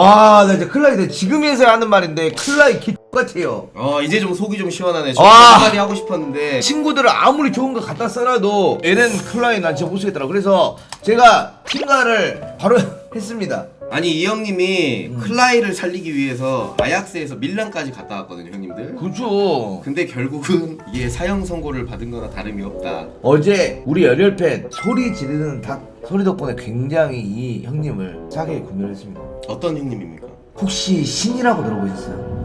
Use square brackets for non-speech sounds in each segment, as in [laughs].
와, 나 이제 클라이, 내 지금에서야 하는 말인데, 클라이 기 같아요. 어 이제 좀 속이 좀 시원하네. 저 아. 한마디 하고 싶었는데 친구들은 아무리 좋은 거 갖다 써놔도 얘는 클라이 난 진짜 못 쓰겠더라고. 그래서 제가 팀가를 바로 [laughs] 했습니다. 아니 이 형님이 음. 클라이를 살리기 위해서 아약스에서 밀란까지 갔다 왔거든요, 형님들. 그죠. 근데 결국은 이게 사형 선고를 받은 거나 다름이 없다. 어제 우리 열혈팬 소리 지르는 닭 소리 덕분에 굉장히 이 형님을 싸게 구매를 했습니다. 어떤 형님입니까? 혹시 신이라고 들어보셨어요?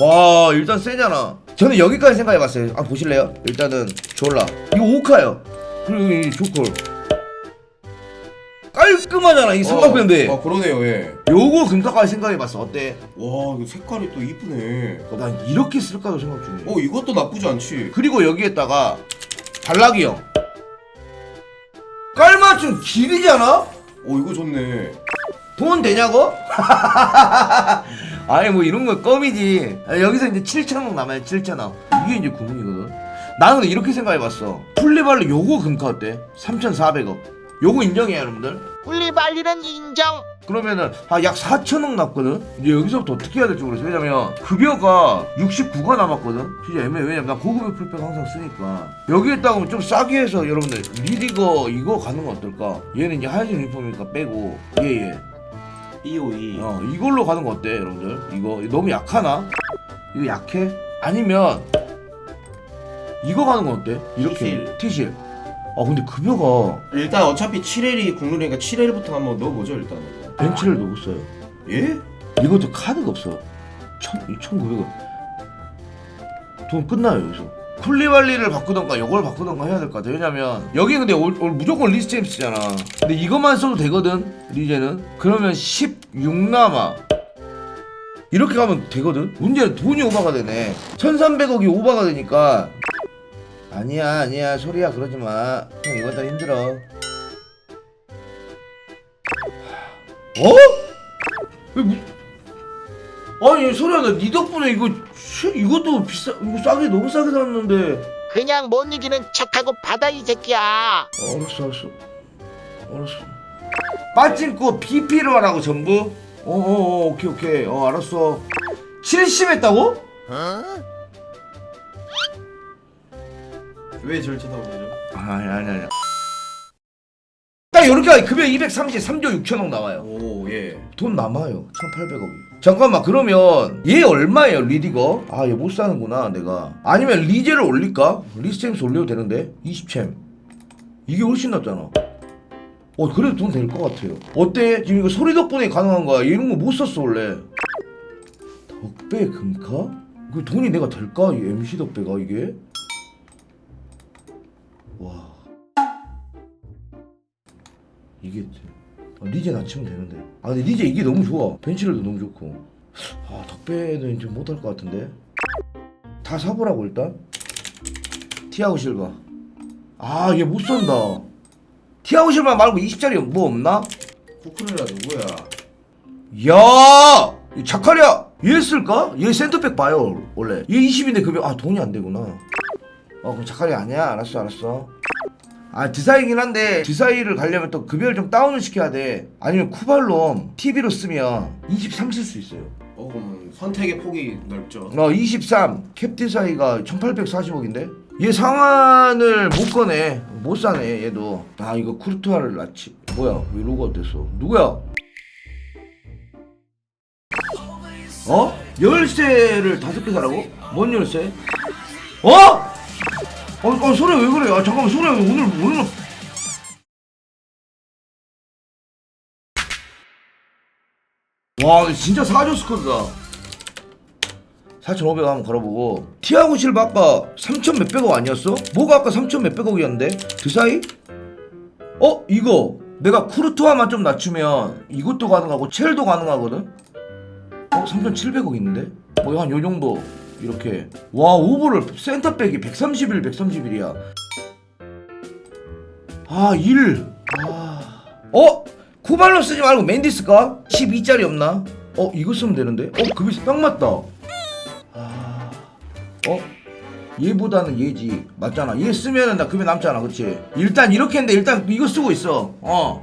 와 일단 세잖아. 저는 여기까지 생각해봤어요. 아 보실래요? 일단은 졸라. 이거 오카요. 그리고 이 조컬. 깔끔하잖아 이 삼각편인데. 어, 어 그러네요, 예. 요거 금값까지 생각해봤어. 어때? 와 이거 색깔이 또 이쁘네. 어, 난 이렇게 쓸까도 생각 중이야. 어 이것도 나쁘지 않지. 그리고 여기에다가 발락이 형. 깔맞춤 길이잖아? 어 이거 좋네. 돈 되냐고? [laughs] 아니 뭐 이런 거 껌이지. 아, 여기서 이제 7천원 남아요 7천원. 이게 이제 구분이거든. 나는 이렇게 생각해봤어. 플리발리 요거 금카 어때? 3,400억. 요거 인정해요 여러분들? 훌리발리는 인정. 그러면은 아, 약 4천억 남거든? 이제 여기서부터 어떻게 해야 될지 모르겠어. 왜냐면 급여가 69가 남았거든? 진짜 애매해. 왜냐면 나 고급의 풀백 항상 쓰니까. 여기에다가 좀 싸게 해서 여러분들 리디거 이거 가는 건 어떨까? 얘는 이제 하얀색 유니폼이니까 빼고. 예예 EOE. 어 이걸로 가는 거 어때 여러분들? 이거 너무 약하나? 이거 약해? 아니면 이거 가는 건 어때? 이렇게. 티실. 티실. 아 근데 급여가 일단 어차피 7L이 국룰이니까 7L부터 한번 넣어보죠 일단. 벤츠를 넣었어요. 예? 이것도 카드가 없어 천, 1900원. 돈 끝나요 여기서. 쿨리발리를 바꾸던가 이걸 바꾸던가 해야 될 것 같아 왜냐면 여기 근데 올, 올 무조건 리스 제임스잖아. 근데 이것만 써도 되거든 리제는 그러면 16 남아. 이렇게 가면 되거든? 문제는 돈이 오바가 되네. 1300억이 오바가 되니까. 아니야 아니야. 소리야 그러지마. 형 이번 달 힘들어. 어? 아니 소리야 나니 덕분에 이거 쉐, 이것도 비싸 이거 싸게 너무 싸게 샀는데. 그냥 못 이기는 척하고 받아 이 새끼야. 어, 알았어 알았어. 알았어 빠진코 BP로 하라고 전부? 어어어 오케이 오케이 어 알았어 70 했다고? 왜 저를 쳐다보죠? 아니 아니 아니 딱 이렇게 급여 230 3조 6천억 나와요 오 예. 돈 남아요 1800억이 잠깐만 그러면 얘 얼마예요 리디거? 아 얘 못 사는구나 내가 아니면 리제를 올릴까? 리스템스 올려도 되는데 20챔 이게 훨씬 낫잖아 어 그래도 돈 될 것 같아요. 어때? 지금 이거 소리 덕분에 가능한 거야. 이런 거 못 썼어 원래. 덕배 금카? 그 돈이 내가 될까? 이 MC 덕배가 이게? 와. 이게 아, 리제 낮추면 되는데. 아 근데 리제 이게 너무 좋아. 벤치를도 너무 좋고. 아 덕배는 좀 못할 것 같은데. 다 사보라고 일단. 티아고 실바. 아얘 못 산다 티아고 실바 말고 20짜리 뭐 없나? 쿠크레라 누구야? 야! 이 자카리야! 얘 쓸까? 얘 센터백 봐요 원래 얘 20인데 급여 아 돈이 안 되구나 어 그럼 자카리야 아니야 알았어 알았어 아 드사이긴 한데 드사이를 가려면 또 급여를 좀 다운을 시켜야 돼 아니면 쿠발롬 TV로 쓰면 23 쓸 수 있어요 어 그럼 선택의 폭이 넓죠. 어, 23 캡티사이가 1840억인데? 얘 상한을 못 꺼내 못 사네 얘도 아 이거 쿠르투아를 낳지 뭐야 왜 로고가 됐어 누구야? 어? 열쇠를 다섯 개 사라고? 뭔 열쇠? 어? 어, 어 소리 왜 그래? 아 잠깐만 소리 오늘 오늘 와 진짜 사조 스쿼드다 4,500 한번 걸어보고 티아고 실바 아까 3천 몇백억 아니었어? 뭐가 아까 3천 몇백억이었는데? 그 사이? 어? 이거 내가 쿠르투아만 좀 낮추면 이것도 가능하고 첼도 가능하거든? 어? 3,700억 있는데? 뭐 한 요정도 이렇게 와 오버를 센터백이 131, 131이야 아 1. 아. 어? 쿠발로 쓰지 말고 맨디 쓸까? 12짜리 없나? 어 이거 쓰면 되는데? 어 급이 딱 맞다 아. 어? 얘보다는 얘지 맞잖아 얘 쓰면은 나 급이 남잖아 그치? 일단 이렇게 했는데 일단 이거 쓰고 있어 어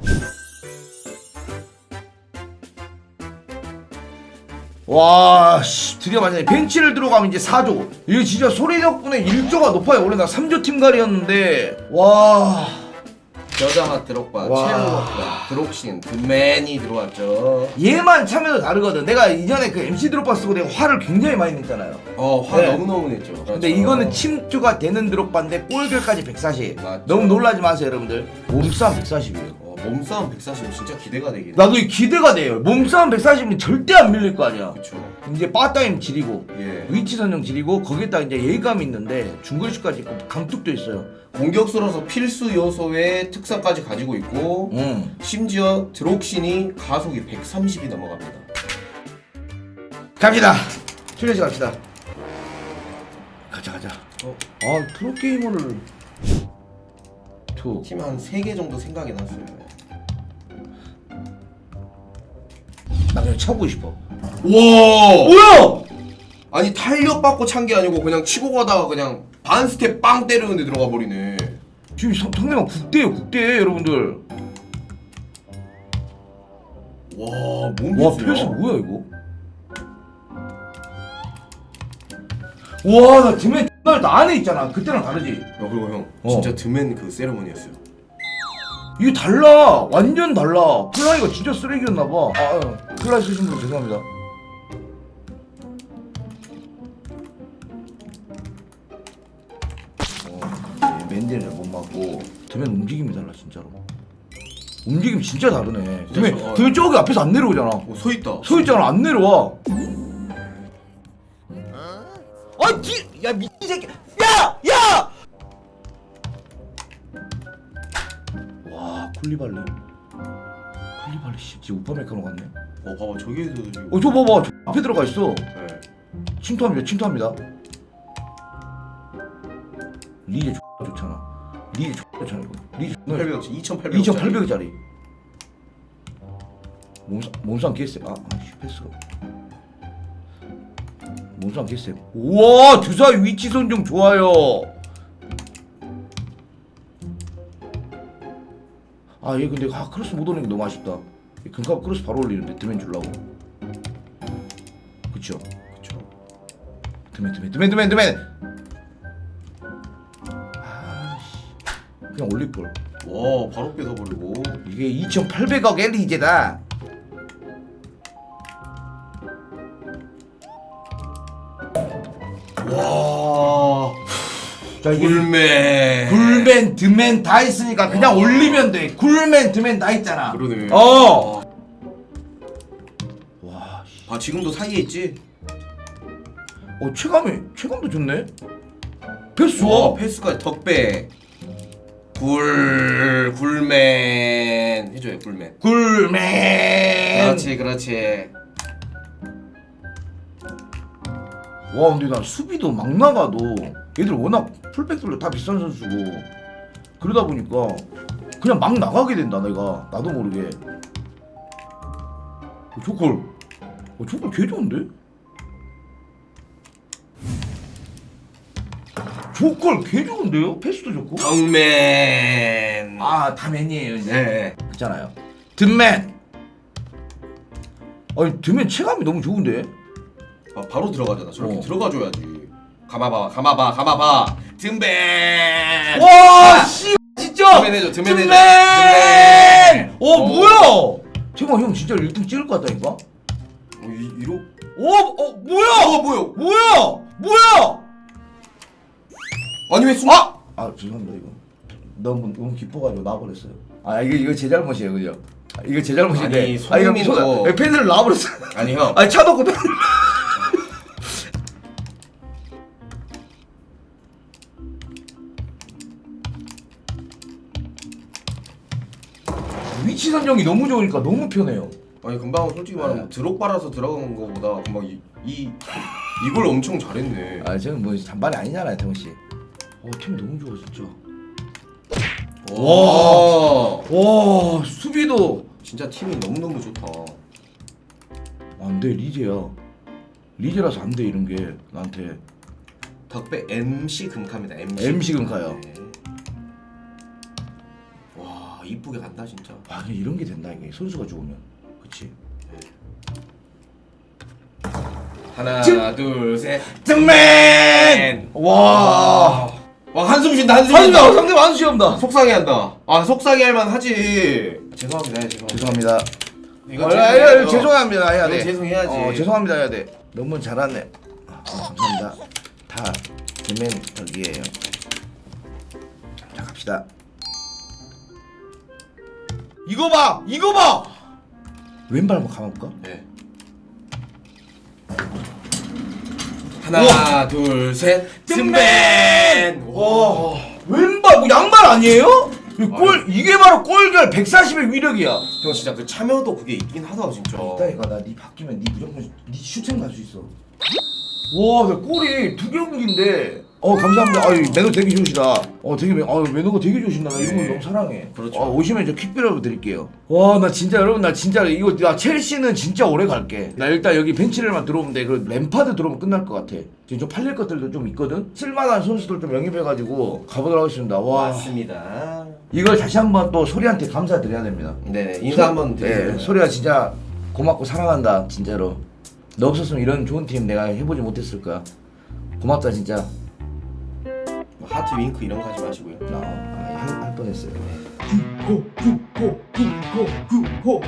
와, 씨, 드디어 맞네. 벤치를 들어가면 이제 4조. 이게 진짜 소리 덕분에 1조가 높아요. 원래 나 3조 팀갈이었는데, 와. 여자마 드록바, 와. 체르로바, 드록신, 드맨이 들어왔죠. 얘만 참여도 다르거든. 내가 이전에 그 MC 드롭바 쓰고 내가 화를 굉장히 많이 냈잖아요. 어, 화 네. 너무너무 냈죠. 근데 그렇죠. 이거는 침투가 되는 드롭바인데 골결까지 140. 맞죠. 너무 놀라지 마세요, 여러분들. 몸싸움 140이에요. 어, 몸싸움 140 진짜 기대가 되긴 해. 나도 이 기대가 돼요. 몸싸움 140은 절대 안 밀릴 거 아니야. 그쵸. 이제 빠따임 지리고 예. 위치 선정 지리고 거기에다 이제 예감이 있는데 중거리슛까지 있고 감뚝도 있어요. 공격수로서 필수 요소의 특성까지 가지고 있고 응. 심지어 드록신이 가속이 130이 넘어갑니다. 갑시다. 출연식 갑시다. 가자 가자. 어, 아 프로게이머를 투. 팀 한 3개 정도 생각이 났어요. 나 그냥 차고 싶어. 와! 뭐야? 아니 탄력 받고 찬 게 아니고 그냥 치고 가다가 그냥 반 스텝 빵 때리는데 들어가 버리네. 지금 상- 상대방 국대예요 국대 여러분들. 와, 몸와 패스 뭐야 이거? 와나 지금 나 안에 있잖아. 그때랑 다르지. 야 그리고 형 어. 진짜 드맨 그 세레머니였어요. 이게 달라. 완전 달라. 플라이가 진짜 쓰레기였나 봐. 아, 아 플라이 쓰신 분 죄송합니다. 어, 네, 맨디는 못 맞고 드면 움직임이 달라 진짜로. 움직임 진짜 다르네. 드면 저- 어. 드면 저기 앞에서 안 내려오잖아. 오, 서 있다. 서 있잖아 안 내려와. 아, 뒤, 야 미친 새끼, 야, 야! 와, 쿨리발리, 쿨리발리 씨, 지금 우파메카노 같네. 어, 봐봐 저기에서도 지금. 어, 저 봐봐, 저 앞에 들어가 있어. 네. 침투합니다, 침투합니다. 리제 X. 리제 X 좋잖아 이거. 리제 800억, 2,800억. 2,800원짜리. 몸싸 몸싸움 개쎄. 아, 아, 씨, 패스가. 몸싸움 개쎄. 우와, 두사의 위치 선정 좋아요. 아, 얘 근데 아, 크로스 못 오는 게 너무 아쉽다. 얘 금값 크로스 바로 올리는데 드맨 줄라고. 그쵸? 그쵸. 드맨 드맨 드맨 드맨 드맨. 그냥 올릴 걸. 와, 바로 뺏어버리고. 이게 2,800억 엘리제다. 와, 자 이게 굴맨. 굴맨, 드맨 다 있으니까 그냥 올리면 돼. 굴맨, 드맨 다 있잖아. 그러네. 어. 와, 씨. 아, 지금도 사이에 있지? 어 체감이 체감도 좋네. 패스 와, 좋아. 패스까지 덕배. 굴, 굴맨. 해줘요, 굴맨. 굴맨. 그렇지, 그렇지. 와 근데 난 수비도 막 나가도 얘들 워낙 풀백들로 다 비싼 선수고 그러다 보니까 그냥 막 나가게 된다 내가 나도 모르게 어, 조컬 어, 조컬 개 좋은데? 조컬 개 좋은데요? 패스도 좋고 정맨. 아 다맨이에요 이제 네. 있잖아요 든맨 아니 든맨 체감이 너무 좋은데 아, 바로 들어가잖아. 저렇게 어. 들어가줘야지. 가마봐, 가마봐, 가마봐. 등맨. 와, 씨, 진짜. 드맨 해줘, 드맨 해줘. 드맨! 어, 어. 뭐야? 제가 형 진짜 1등 찍을 것 같다니까? 어, 이, 이로? 오, 어, 뭐야? 어 뭐야? 뭐야? 뭐야? 아니 왜 순? 아! 아, 죄송합니다, 이거. 너무, 너무 기뻐가지고 나와버렸어요. 아, 이거, 이거 제 잘못이에요, 그죠? 아, 이거 제 잘못인데. 아니, 아, 이거 손흥민 손- 거- 예, 팬들을 나와버렸어요. 아니 형. 아니, 차 놓고 팬들. 위치 선정이 너무 좋으니까 너무 편해요. 아니 금방 솔직히 말하면 네. 드롭바라서 들어간 거보다 금방 이, 이 이걸 엄청 잘했네. 아, 저는 뭐 잔발이 아니잖아요, 태훈 씨. 어, 팀이 너무 좋아, 진짜. 와. 와, 수비도 진짜 팀이 너무 너무 좋다. 안 돼, 리제야. 리제라서 안 돼, 이런 게 나한테. 덕배 MC 금카입니다. MC. MC 금카요. 네. 와 이쁘게 간다 진짜. 아, 이런 게 된다, 이게. 선수가 좋으면. 그치? 하나 지금- 둘 셋. 등맨! 와. 와 한숨 쉰다 한숨 쉰다. 상대 만수 시험다. 속상해한다. 아 속상해할 만하지. 죄송합니다 예, 죄송합니다. 죄송합니다. 이거 아, 죄송합니다, 해야 돼. 이거 죄송해야지. 어, 죄송합니다, 해야 돼. 너무 잘하네. 아, 감사합니다. 다 등맨 덕이에요. 자, 갑시다. 이거 봐! 이거 봐! 왼발 한번 가볼까? 네. 하나 둘 셋. 등맨! 등맨. 와, 왼발 뭐 양발 아니에요? 이골 이게 바로 골결 140의 위력이야. 형 진짜 그 참여도 그게 있긴 하다 진짜. 이따니까 나네 바뀌면 네 무조건 네 슈팅 갈수 있어. 와, 나 골이 두 경기인데. 어 감사합니다. 아유 매너 되게 좋으시다. 어 되게 매, 아 매너가 되게 좋으신다. 나 이런 거 네. 너무 사랑해. 그렇죠. 아, 오시면 저 퀵비라도 드릴게요. 와 나 진짜 여러분 나 진짜 이거 나 첼시는 진짜 오래 갈게. 나 일단 여기 벤치를만 들어오면 돼. 그 램파드 들어오면 끝날 것 같아. 지금 좀 팔릴 것들도 좀 있거든. 쓸만한 선수들 좀 영입해가지고 가보도록 하겠습니다. 와 맞습니다. 이걸 다시 한번 또 소리한테 감사드려야 됩니다. 네 인사 한번 네, 드리세요. 소리가 진짜 고맙고 사랑한다 진짜로. 너 없었으면 이런 좋은 팀 내가 해보지 못했을 거야. 고맙다 진짜. 뭐 하트 윙크 이런 거 하지 마시고요. 나 아, 할, 할 뻔했어요. 구호 구호 구호 구호